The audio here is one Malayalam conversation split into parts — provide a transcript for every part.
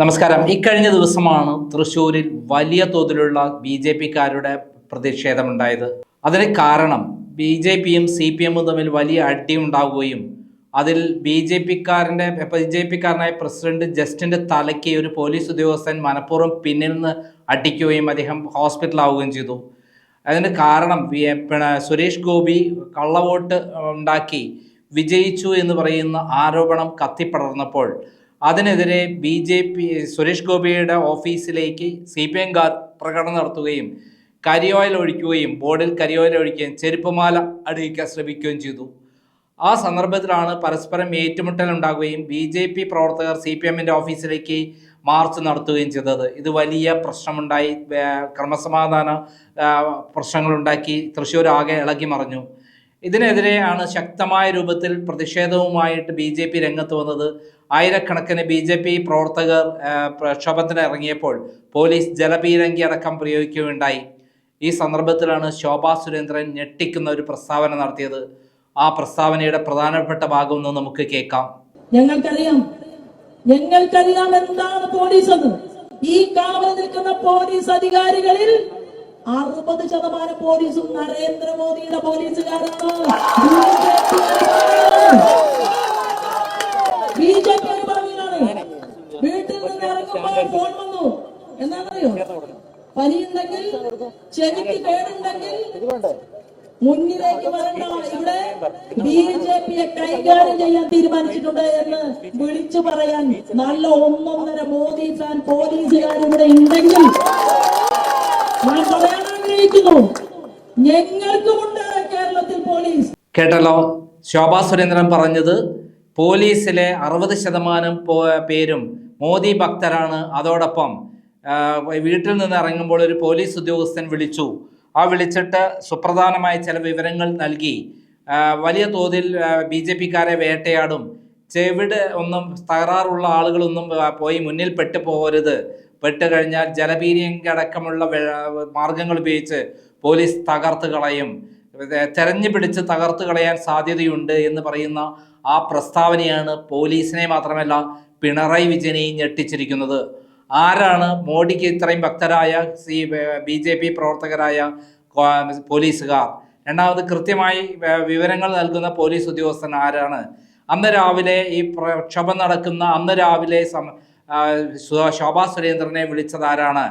നമസ്കാരം. ഇക്കഴിഞ്ഞ ദിവസമാണ് തൃശ്ശൂരിൽ വലിയ തോതിലുള്ള ബി ജെ പിക്കാരുടെ പ്രതിഷേധമുണ്ടായത്. അതിന് കാരണം ബി ജെ പിയും സി പി എമ്മും തമ്മിൽ വലിയ അടി ഉണ്ടാവുകയും അതിൽ ബി ജെ പിക്കാരന്റെ ബി ജെ പിക്കാരനായ പ്രസിഡന്റ് ജസ്റ്റിന്റെ തലയ്ക്ക് ഒരു പോലീസ് ഉദ്യോഗസ്ഥൻ മനഃപൂർവം പിന്നിൽ നിന്ന് അടിക്കുകയും അദ്ദേഹം ഹോസ്പിറ്റലാവുകയും ചെയ്തു. അതിന് കാരണം പിന്നെ സുരേഷ് ഗോപി കള്ളവോട്ട് ഉണ്ടാക്കി വിജയിച്ചു എന്ന് പറയുന്ന ആരോപണം കത്തിപ്പടർന്നപ്പോൾ അതിനെതിരെ ബി ജെ പി സുരേഷ് ഗോപിയുടെ ഓഫീസിലേക്ക് സി പി എംകാർ പ്രകടനം നടത്തുകയും കരിയോയിൽ ഒഴിക്കുകയും ബോർഡിൽ കരിയോയിൽ ഒഴിക്കുകയും ചെരുപ്പുമാല അടിയിക്കാൻ ശ്രമിക്കുകയും ചെയ്തു. ആ സന്ദർഭത്തിലാണ് പരസ്പരം ഏറ്റുമുട്ടൽ ഉണ്ടാകുകയും ബി ജെ പി പ്രവർത്തകർ സി പി എമ്മിന്റെ ഓഫീസിലേക്ക് മാർച്ച് നടത്തുകയും ചെയ്തത്. ഇത് വലിയ പ്രശ്നമുണ്ടായി ക്രമസമാധാന പ്രശ്നങ്ങളുണ്ടാക്കി തൃശ്ശൂർ ആകെ ഇളകി മറിഞ്ഞു. ഇതിനെതിരെയാണ് ശക്തമായ രൂപത്തിൽ പ്രതിഷേധവുമായിട്ട് ബി ജെ പി രംഗത്ത് വന്നത്. ആയിരക്കണക്കിന് ബി ജെ പി പ്രവർത്തകർ പ്രക്ഷോഭത്തിന് ഇറങ്ങിയപ്പോൾ പോലീസ് ജലപീരങ്കി അടക്കം പ്രയോഗിക്കുകയുണ്ടായി. ഈ സന്ദർഭത്തിലാണ് ശോഭാ സുരേന്ദ്രൻ ഞെട്ടിക്കുന്ന ഒരു പ്രസ്താവന നടത്തിയത്. ആ പ്രസ്താവനയുടെ പ്രധാനപ്പെട്ട ഭാഗം ഒന്ന് നമുക്ക് കേൾക്കാം. ഞങ്ങൾക്കറിയാം. ഞങ്ങൾക്കറിയാം എന്താണ് പോലീസ് എന്ന് ഈ കാവൽ നിൽക്കുന്ന പോലീസ് അധികാരികളിൽ അറുപത് ശതമാനം പോലീസും നരേന്ദ്രമോദിയുടെ പോലീസുകാരാണ്. ബി ജെ പി അനുഭാവികളാണ് വീട്ടിൽ നിന്ന് ഇറങ്ങുമ്പോൾ ഫോൺ വന്നു. എന്താണെന്നറിയോ പനിയുണ്ടെങ്കിൽ ചെവിക്ക് കേടുണ്ടെങ്കിൽ മുന്നിലേക്ക് വരണ്ട. ഇവിടെ ബി ജെ പിയെ കൈകാര്യം ചെയ്യാൻ തീരുമാനിച്ചിട്ടുണ്ട് എന്ന് വിളിച്ചു പറയാൻ നല്ല ഒന്നൊന്നര മോദി ഫാൻ പോലീസുകാർ ഇവിടെ ഉണ്ടെങ്കിൽ ഞാൻ പറയാൻ ആഗ്രഹിക്കുന്നു. ഞങ്ങൾക്കുമുണ്ട് കേരളത്തിൽ പോലീസ്. കേട്ടല്ലോ. ശോഭാ സുരേന്ദ്രൻ പറഞ്ഞത് പോലീസിലെ അറുപത് ശതമാനം പേരും മോദി ഭക്തരാണ്. അതോടൊപ്പം വീട്ടിൽ നിന്ന് ഇറങ്ങുമ്പോൾ ഒരു പോലീസ് ഉദ്യോഗസ്ഥൻ വിളിച്ചു. ആ വിളിച്ചിട്ട് സുപ്രധാനമായ ചില വിവരങ്ങൾ നൽകി. വലിയ തോതിൽ ബി ജെ പിക്കാരെ വേട്ടയാടും. ചെവിട് ഒന്നും തകരാറുള്ള ആളുകളൊന്നും പോയി മുന്നിൽ പെട്ടു പോകരുത് പെട്ട് കഴിഞ്ഞാൽ ജലപീരിയങ്ക അടക്കമുള്ള മാർഗങ്ങൾ ഉപയോഗിച്ച് പോലീസ് തകർത്ത് കളയും. തെരഞ്ഞു പിടിച്ച് തകർത്ത് കളയാൻ സാധ്യതയുണ്ട് എന്ന് പറയുന്ന ആ പ്രസ്താവനയാണ് പോലീസിനെ മാത്രമല്ല പിണറായി വിജയനെയും ഞെട്ടിച്ചിരിക്കുന്നത്. ആരാണ്? മോഡിക്ക് ഇത്രയും ഭക്തരായ സി ബി ജെ പി പ്രവർത്തകരായ പോലീസുകാർ. രണ്ടാമത് കൃത്യമായി വിവരങ്ങൾ നൽകുന്ന പോലീസ് ഉദ്യോഗസ്ഥൻ ആരാണ്? അന്ന് രാവിലെ ഈ പ്രക്ഷോഭം നടക്കുന്ന അന്ന് രാവിലെ ശോഭാ സുരേന്ദ്രനെ വിളിച്ചത് ആരാണ്?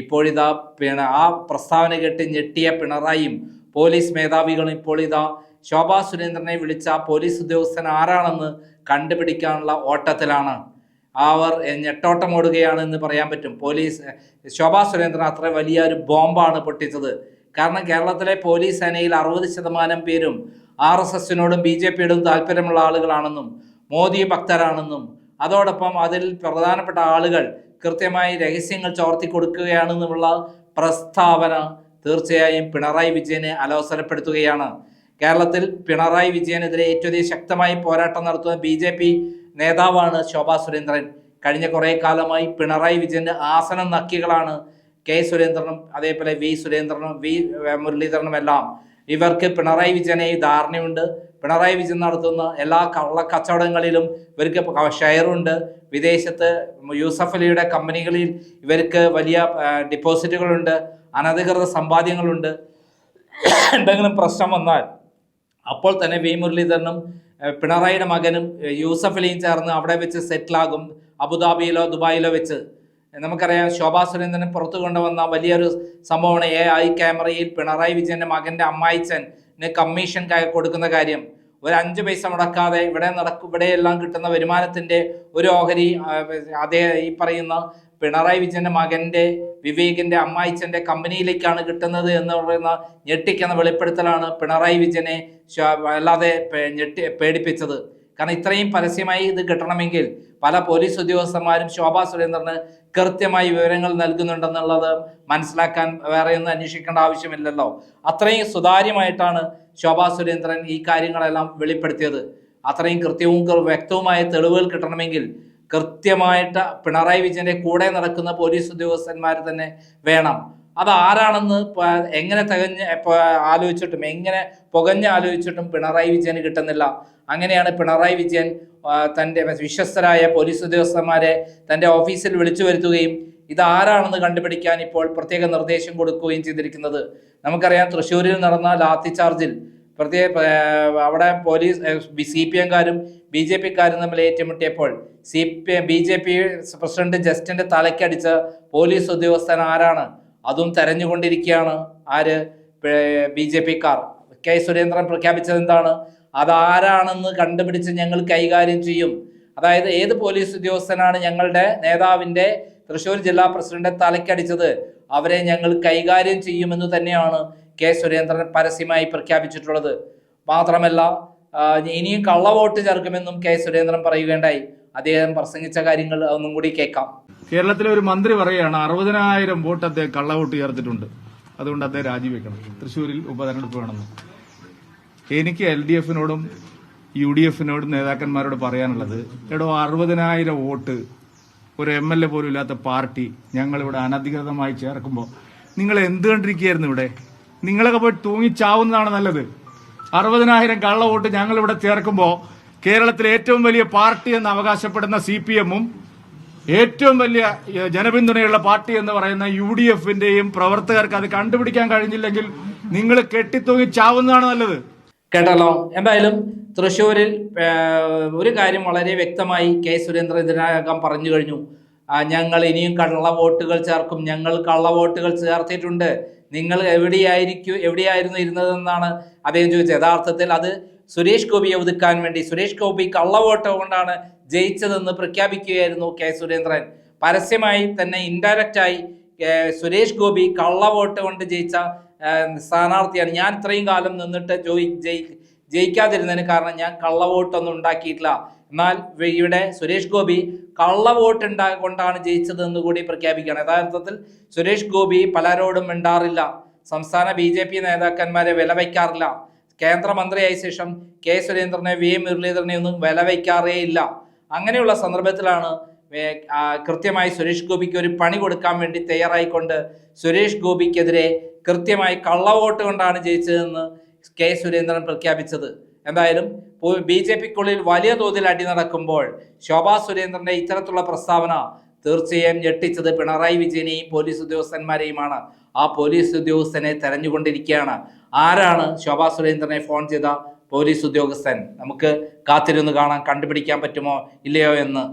ഇപ്പോഴിതാ പിണ ആ പ്രസ്താവന കേട്ട് ഞെട്ടിയ പിണറായിയും പോലീസ് മേധാവികളും ഇപ്പോൾ ഇതാ ശോഭാ സുരേന്ദ്രനെ വിളിച്ച പോലീസ് ഉദ്യോഗസ്ഥൻ ആരാണെന്ന് കണ്ടുപിടിക്കാനുള്ള ഓട്ടത്തിലാണ്. അവർ ഞെട്ടോട്ടം ഓടുകയാണ് എന്ന് പറയാൻ പറ്റും. പോലീസ് ശോഭാ സുരേന്ദ്രൻ അത്ര വലിയ ഒരു ബോംബാണ് പൊട്ടിച്ചത്. കാരണം കേരളത്തിലെ പോലീസ് സേനയിൽ അറുപത് ശതമാനം പേരും ആർ എസ് എസിനോടും ബി ജെ പിയോടും താല്പര്യമുള്ള ആളുകളാണെന്നും മോദി ഭക്തരാണെന്നും അതോടൊപ്പം അതിൽ പ്രധാനപ്പെട്ട ആളുകൾ കൃത്യമായി രഹസ്യങ്ങൾ ചോർത്തി കൊടുക്കുകയാണെന്നുമുള്ള പ്രസ്താവന തീർച്ചയായും പിണറായി വിജയനെ അലോസരപ്പെടുത്തുകയാണ്. കേരളത്തിൽ പിണറായി വിജയനെതിരെ ഏറ്റവും ശക്തമായി പോരാട്ടം നടത്തുന്ന ബി ജെ പി നേതാവാണ് ശോഭാ സുരേന്ദ്രൻ. കഴിഞ്ഞ കുറേ കാലമായി പിണറായി വിജയന്റെ ആസനം നക്കികളാണ് കെ സുരേന്ദ്രനും അതേപോലെ വി സുരേന്ദ്രനും വി ഏർ മുരളീധരനും എല്ലാം. ഇവർക്ക് പിണറായി വിജയനെ ധാരണയുണ്ട്. പിണറായി വിജയൻ നടത്തുന്ന എല്ലാ കള്ള കച്ചവടങ്ങളിലും ഇവർക്ക് ഷെയറുണ്ട്. വിദേശത്ത് യൂസഫ് അലിയുടെ കമ്പനികളിൽ ഇവർക്ക് വലിയ ഡിപ്പോസിറ്റുകളുണ്ട്. അനധികൃത സമ്പാദ്യങ്ങളുണ്ട്. എന്തെങ്കിലും പ്രശ്നം വന്നാൽ അപ്പോൾ തന്നെ വി മുരളീധരനും പിണറായിയുടെ മകനും യൂസഫലിയും ചേർന്ന് അവിടെ വെച്ച് സെറ്റിലാകും അബുദാബിയിലോ ദുബായിലോ വെച്ച്. നമുക്കറിയാം ശോഭാ സുരേന്ദ്രൻ പുറത്തു കൊണ്ടുവന്ന വലിയൊരു സംഭവമാണ് എ ഐ ക്യാമറയിൽ പിണറായി വിജയന്റെ മകന്റെ അമ്മായിച്ചന് കമ്മീഷൻ കൊടുക്കുന്ന കാര്യം. ഒരു അഞ്ച് പൈസ മുടക്കാതെ ഇവിടെ നടക്കും ഇവിടെയെല്ലാം കിട്ടുന്ന വരുമാനത്തിന്റെ ഒരു ഓഹരി അതേ ഈ പറയുന്ന പിണറായി വിജയന്റെ മകന്റെ വിവേകിന്റെ അമ്മായിച്ചന്റെ കമ്പനിയിലേക്കാണ് കിട്ടുന്നത് എന്ന് പറയുന്ന ഞെട്ടിക്കുന്ന വെളിപ്പെടുത്തലാണ് പിണറായി വിജയനെ അല്ലാതെ ഞെട്ടി പേടിപ്പിച്ചത്. കാരണം ഇത്രയും പരസ്യമായി ഇത് കിട്ടണമെങ്കിൽ പല പോലീസ് ഉദ്യോഗസ്ഥന്മാരും ശോഭാ സുരേന്ദ്രന് കൃത്യമായി വിവരങ്ങൾ നൽകുന്നുണ്ടെന്നുള്ളത് മനസ്സിലാക്കാൻ വേറെ ഒന്നും അന്വേഷിക്കേണ്ട ആവശ്യമില്ലല്ലോ. അത്രയും സുതാര്യമായിട്ടാണ് ശോഭാ സുരേന്ദ്രൻ ഈ കാര്യങ്ങളെല്ലാം വെളിപ്പെടുത്തിയത്. അത്രയും കൃത്യവും വ്യക്തവുമായ തെളിവുകൾ കിട്ടണമെങ്കിൽ കൃത്യമായിട്ട് പിണറായി വിജയന്റെ കൂടെ നടക്കുന്ന പോലീസ് ഉദ്യോഗസ്ഥന്മാർ തന്നെ വേണം. അത് ആരാണെന്ന് എങ്ങനെ തികഞ്ഞ് ആലോചിച്ചിട്ടും എങ്ങനെ പുകഞ്ഞ് ആലോചിച്ചിട്ടും പിണറായി വിജയന് കിട്ടുന്നില്ല. അങ്ങനെയാണ് പിണറായി വിജയൻ തന്റെ വിശ്വസ്തരായ പോലീസ് ഉദ്യോഗസ്ഥന്മാരെ തന്റെ ഓഫീസിൽ വിളിച്ചു വരുത്തുകയും ഇത് ആരാണെന്ന് കണ്ടുപിടിക്കാൻ ഇപ്പോൾ പ്രത്യേക നിർദ്ദേശം കൊടുക്കുകയും ചെയ്തിരിക്കുന്നത്. നമുക്കറിയാം തൃശ്ശൂരിൽ നടന്ന ലാത്തി ചാർജിൽ പ്രത്യേക അവിടെ പോലീസ് സി പി എംകാരും ബി ജെ പിക്കാരും തമ്മിൽ ഏറ്റുമുട്ടിയപ്പോൾ C P B J P president ജസ്റ്റിന്റെ തലയ്ക്കടിച്ച പോലീസ് ഉദ്യോഗസ്ഥൻ ആരാണ്? അതും തെരഞ്ഞുകൊണ്ടിരിക്കുകയാണ്. ആര്? ബി ജെ പിക്കാർ. കെ സുരേന്ദ്രൻ പ്രഖ്യാപിച്ചത് എന്താണ്? അതാരാണെന്ന് കണ്ടുപിടിച്ച് ഞങ്ങൾ കൈകാര്യം ചെയ്യും. അതായത് ഏത് പോലീസ് ഉദ്യോഗസ്ഥനാണ് ഞങ്ങളുടെ നേതാവിന്റെ തൃശ്ശൂർ ജില്ലാ പ്രസിഡന്റ് തലയ്ക്കടിച്ചത്? അവരെ ഞങ്ങൾ കൈകാര്യം ചെയ്യുമെന്ന് തന്നെയാണ് കെ സുരേന്ദ്രൻ പരസ്യമായി പ്രഖ്യാപിച്ചിട്ടുള്ളത്. മാത്രമല്ല ഇനിയും കള്ളവോട്ട് ചേർക്കുമെന്നും കെ സുരേന്ദ്രൻ പറയുകയുണ്ടായി. അദ്ദേഹം പ്രസംഗിച്ച കാര്യങ്ങൾ ഒന്നും കൂടി കേൾക്കാം. കേരളത്തിലെ ഒരു മന്ത്രി പറയുകയാണ് അറുപതിനായിരം വോട്ട് അദ്ദേഹം കള്ളവോട്ട് ചേർത്തിട്ടുണ്ട്. അതുകൊണ്ട് അദ്ദേഹം രാജിവെക്കണം. തൃശൂരിൽ ഉപതെരഞ്ഞെടുപ്പ് വേണമെന്ന്. എനിക്ക് എൽ ഡി എഫിനോടും യു ഡി എഫിനോടും നേതാക്കന്മാരോട് പറയാനുള്ളത് എടോ അറുപതിനായിരം വോട്ട് ഒരു എം എൽ എ പോലും ഇല്ലാത്ത പാർട്ടി ഞങ്ങളിവിടെ അനധികൃതമായി ചേർക്കുമ്പോൾ നിങ്ങൾ എന്ത് കണ്ടിരിക്കുകയായിരുന്നു ഇവിടെ? നിങ്ങളൊക്കെ പോയി തൂങ്ങിച്ചാവുന്നതാണ് നല്ലത്. അറുപതിനായിരം കള്ള വോട്ട് ഞങ്ങളിവിടെ ചേർക്കുമ്പോൾ കേരളത്തിലെ ഏറ്റവും വലിയ പാർട്ടി എന്ന് അവകാശപ്പെടുന്ന സി പി എമ്മും ഏറ്റവും വലിയ ജനപിന്തുണയുള്ള പാർട്ടി എന്ന് പറയുന്ന യു ഡി എഫിന്റെയും പ്രവർത്തകർക്ക് അത് കണ്ടുപിടിക്കാൻ കഴിഞ്ഞില്ലെങ്കിൽ നിങ്ങൾ കെട്ടിത്തൂങ്ങി ചാവുന്നതാണ് നല്ലത്. കേട്ടല്ലോ. എന്തായാലും തൃശ്ശൂരിൽ ഒരു കാര്യം വളരെ വ്യക്തമായി കെ സുരേന്ദ്രൻ ഇതിനകം പറഞ്ഞു കഴിഞ്ഞു. ഞങ്ങൾ ഇനിയും കള്ള വോട്ടുകൾ ചേർക്കും. ഞങ്ങൾ കള്ള വോട്ടുകൾ ചേർത്തിട്ടുണ്ട്. നിങ്ങൾ എവിടെയായിരിക്കും എവിടെയായിരുന്നു ഇരുന്നതെന്നാണ് അദ്ദേഹം ചോദിച്ചത്. യഥാർത്ഥത്തിൽ അത് സുരേഷ് ഗോപിയെ ഒതുക്കാൻ വേണ്ടി സുരേഷ് ഗോപി കള്ള വോട്ട് കൊണ്ടാണ് ജയിച്ചതെന്ന് പ്രഖ്യാപിക്കുകയായിരുന്നു കെ സുരേന്ദ്രൻ. പരസ്യമായി തന്നെ ഇൻഡയറക്റ്റായി സുരേഷ് ഗോപി കള്ള വോട്ട് കൊണ്ട് ജയിച്ച സ്ഥാനാർത്ഥിയാണ്. ഞാൻ ഇത്രയും കാലം നിന്നിട്ട് ജോയി ജയി ജയിക്കാതിരുന്നതിന് കാരണം ഞാൻ കള്ള വോട്ടൊന്നും ഉണ്ടാക്കിയിട്ടില്ല. എന്നാൽ ഇവിടെ സുരേഷ് ഗോപി കള്ള വോട്ട് ഉണ്ടാ കൊണ്ടാണ് ജയിച്ചത് എന്ന് കൂടി പ്രഖ്യാപിക്കുകയാണ്. യഥാർത്ഥത്തിൽ സുരേഷ് ഗോപി പലരോടും മിണ്ടാറില്ല. സംസ്ഥാന ബി ജെ പി നേതാക്കന്മാരെ വില വയ്ക്കാറില്ല കേന്ദ്രമന്ത്രിയായ ശേഷം കെ സുരേന്ദ്രനെ വി എം മുരളീധരനെ ഒന്നും വില വയ്ക്കാറേ ഇല്ല. അങ്ങനെയുള്ള സന്ദർഭത്തിലാണ് കൃത്യമായി സുരേഷ് ഗോപിക്ക് ഒരു പണി കൊടുക്കാൻ വേണ്ടി തയ്യാറായിക്കൊണ്ട് സുരേഷ് ഗോപിക്കെതിരെ കൃത്യമായി കള്ളവോട്ട് കൊണ്ടാണ് ജയിച്ചതെന്ന് കെ സുരേന്ദ്രൻ പ്രഖ്യാപിച്ചത്. എന്തായാലും ബി ജെ പിക്കുള്ളിൽ വലിയ തോതിൽ അടി നടക്കുമ്പോൾ ശോഭാ സുരേന്ദ്രന്റെ ഇത്തരത്തിലുള്ള പ്രസ്താവന തീർച്ചയായും ഞെട്ടിച്ചത് പിണറായി വിജയനെയും പോലീസ് ഉദ്യോഗസ്ഥന്മാരെയുമാണ്. ആ പോലീസ് ഉദ്യോഗസ്ഥനെ തെരഞ്ഞുകൊണ്ടിരിക്കുകയാണ്. ആരാണ് ശോഭാ സുരേന്ദ്രനെ ഫോൺ ചെയ്ത പോലീസ് ഉദ്യോഗസ്ഥൻ? നമുക്ക് കാത്തിരുന്ന് കാണാൻ കണ്ടുപിടിക്കാൻ പറ്റുമോ ഇല്ലയോ എന്ന്.